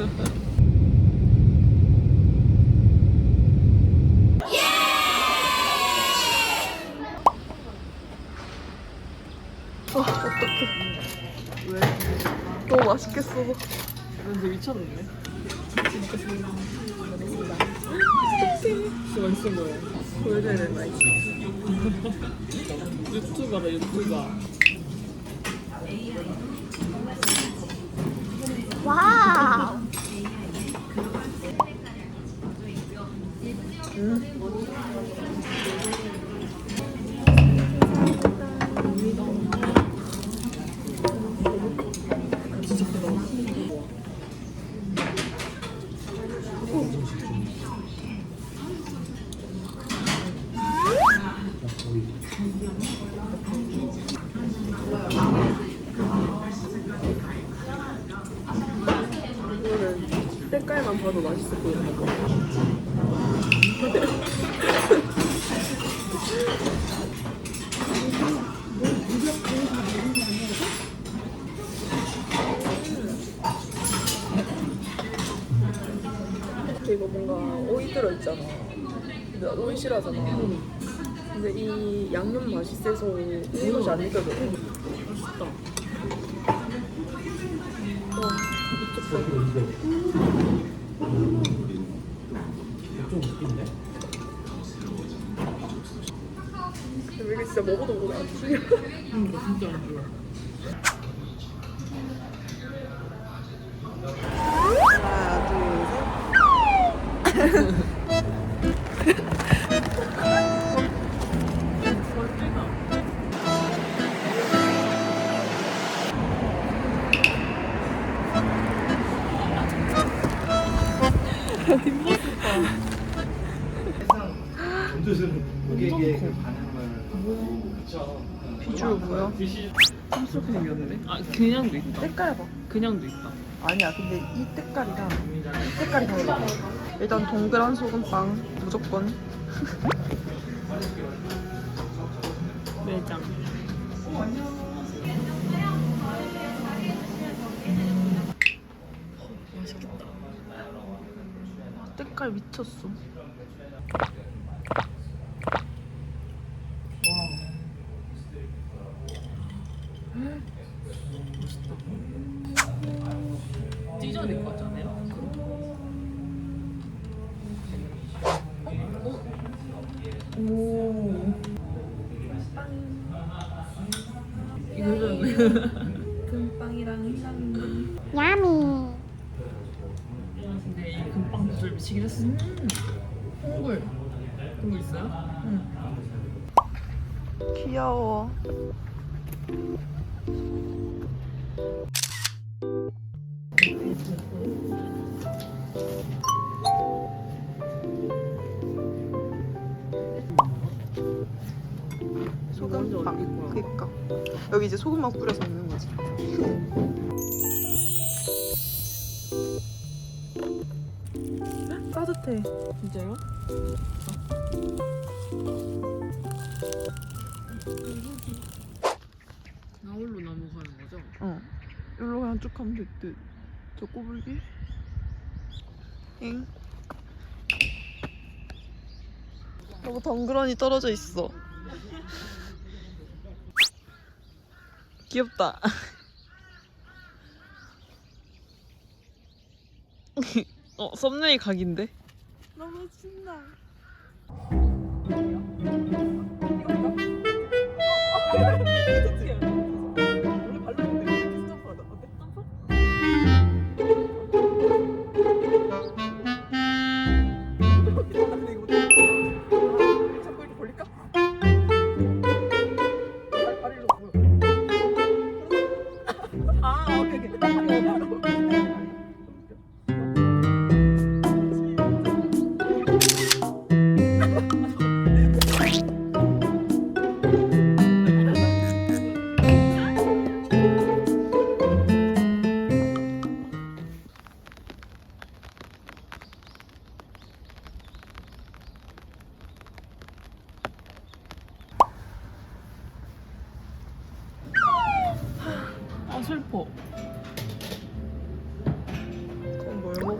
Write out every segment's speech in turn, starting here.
어, 어떡해. 왜? 너무 맛있겠어. 근데 미쳤는데? 진짜 맛있는 거예요. 보여줘야 된다, 이제. 유튜버다 유튜버. 와우. 이거는 색깔만 봐도 맛있어 보이는 거. 이거 뭔가 오이 들어있잖아. 근데 나 오이 싫어하잖아. 근데 이 양념 맛이 세서 맛이 안 느껴져. 맛있다. 와, 미쳤다. 근데 이게 진짜 먹어도 먹어도 안 죽여. 음, 나 진짜 안 좋아. 고객의 그 반응을 그쵸 비주얼 뭐야? 탐스럽게 생겼는데? 아 그냥도 있다. 색깔 봐. 그냥도 있다. 아니야, 근데 이 색깔이랑 이 색깔이 달라. 일단 동그란 소금빵 무조건. 매장. 맛있겠다. 색깔 미쳤어. 이거는 금빵이랑 흰 근데 이 금빵 비주얼 미치긴 했어. 음. 홍굴. 홍굴 있어요? 귀여워. 소금빵. 그니까. 여기 이제 소금만 뿌려서 먹는 거지. 따뜻해. 진짜요? 나홀로 넘어가는 거죠? 어. 여기로 그냥 쭉 가면 될 듯. 저 꼬불기? 엥? 너무 덩그러니 떨어져 있어. 귀엽다. 어, 썸네일 각인데? 너무 신나.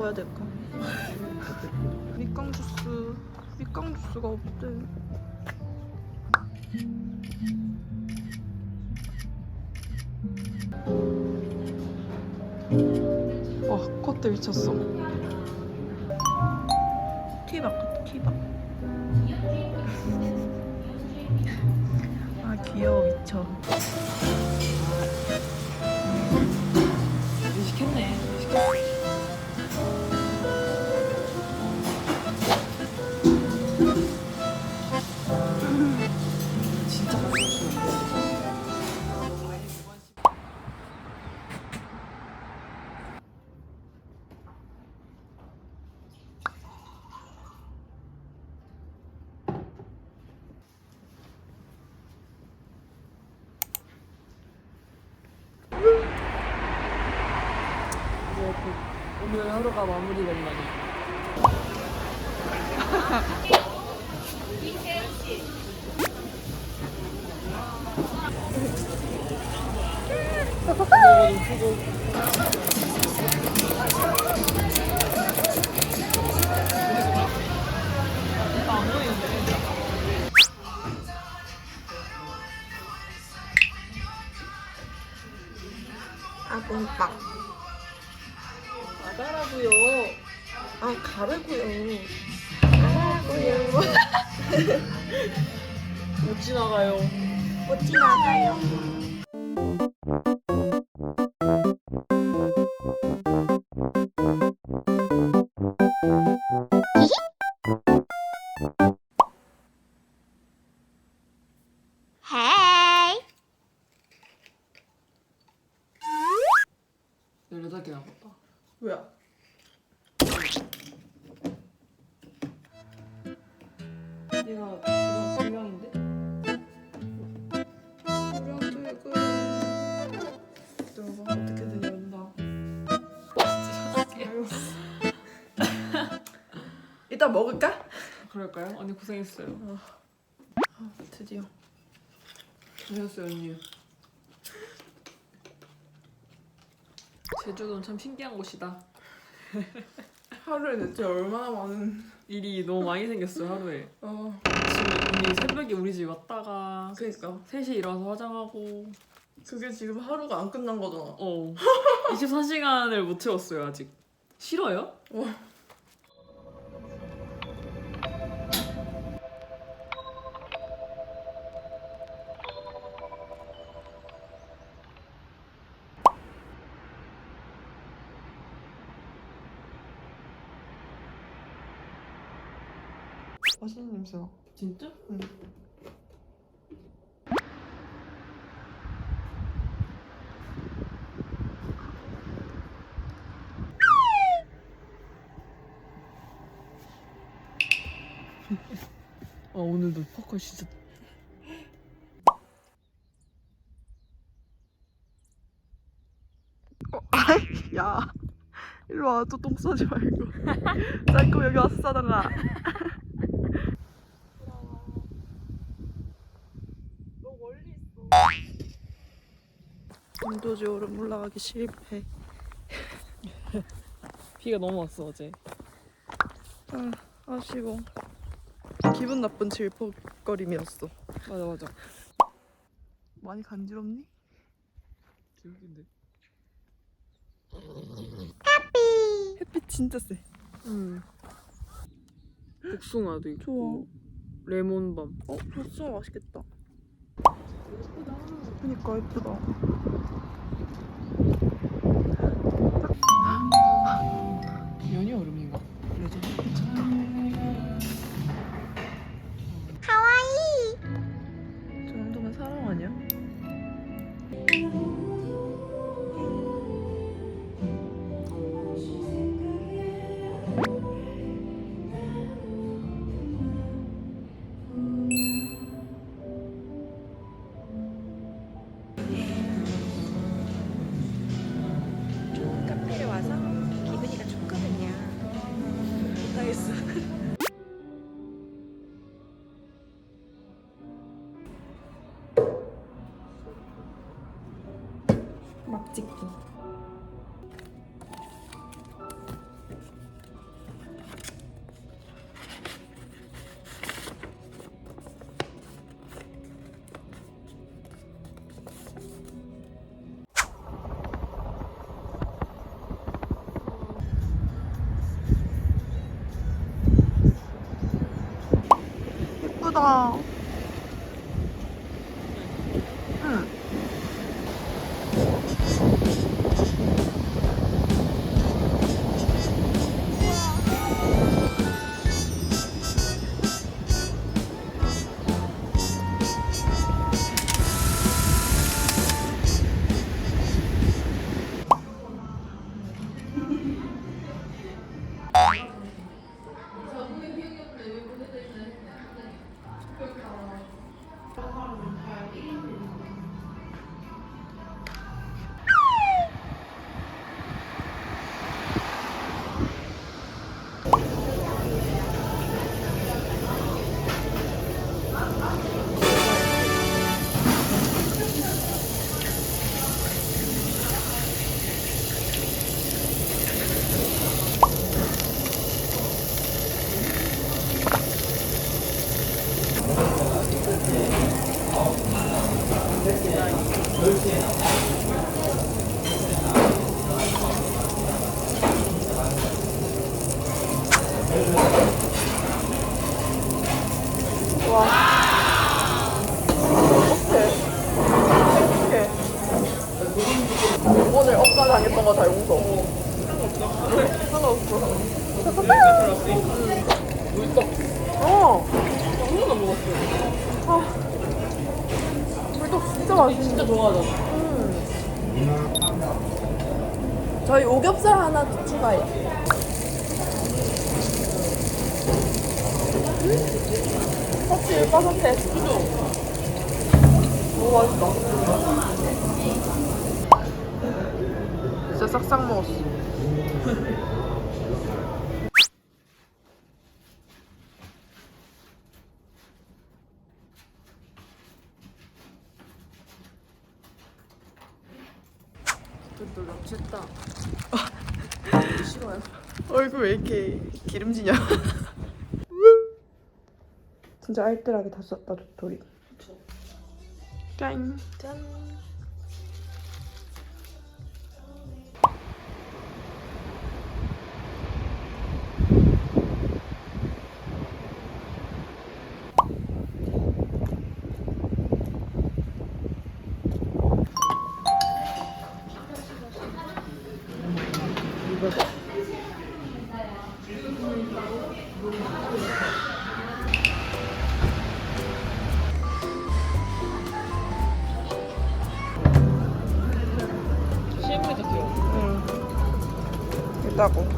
먹어야 될까? 밑강 주스 밑강 주스가 없대. 와 콧대 미쳤어. 티박 티박. 아 귀여워 미쳐. 오늘 하루가 마무리된다니. 아궁빵. 어떻게든 연다. 이따 먹을까? 그럴까요? 언니 고생했어요. 아, 드디어. 고생했어요 언니. 제주도는 참 신기한 곳이다. 하루에 대체 얼마나 많은 일이 너무 많이 생겼어요 하루에. 어 지금 언니 새벽에 우리 집 왔다가 그니까 3시에 일어나서 화장하고 그게 지금 하루가 안 끝난 거잖아. 어 24시간을 못 채웠어요 아직. 싫어요? 와. 맛있는 냄새나. 진짜? 응. 아 오늘도 퍼컬 진짜 야, 일로 와. 또 똥 싸지 말고. 쌀 거면 여기 와서 싸다가. 너 멀리 있어. 인도지 오름 올라가기 실패. 비가 너무 왔어 어제. 아, 아쉬워. 기분 나쁜 질퍽거림이었어. 맞아 맞아. 많이 간지럽니? 기억인데. 햇빛 진짜 세. 응. 복숭아도 있고 좋아. 레몬밤. 어, 복숭아 맛있겠다. 그니까 예쁘다. 연이 얼음인가? 레전. 저 道。 오늘 억까 당했던 거 다 용서. 상관없어. 물떡. 어. 아무거나 먹었어. 아. 물떡 진짜 맛있는데. 진짜 좋아하잖아. 저희 오겹살 하나 더 추가해. 껍질 바삭해. 너무 맛있다. 진짜 싹싹 먹었어. 또 럽쳤다. 싫어요. 얼굴 왜 이렇게 기름지냐? 진짜 알뜰하게 다 썼다 도토리. 짠. 짠. 귀여워.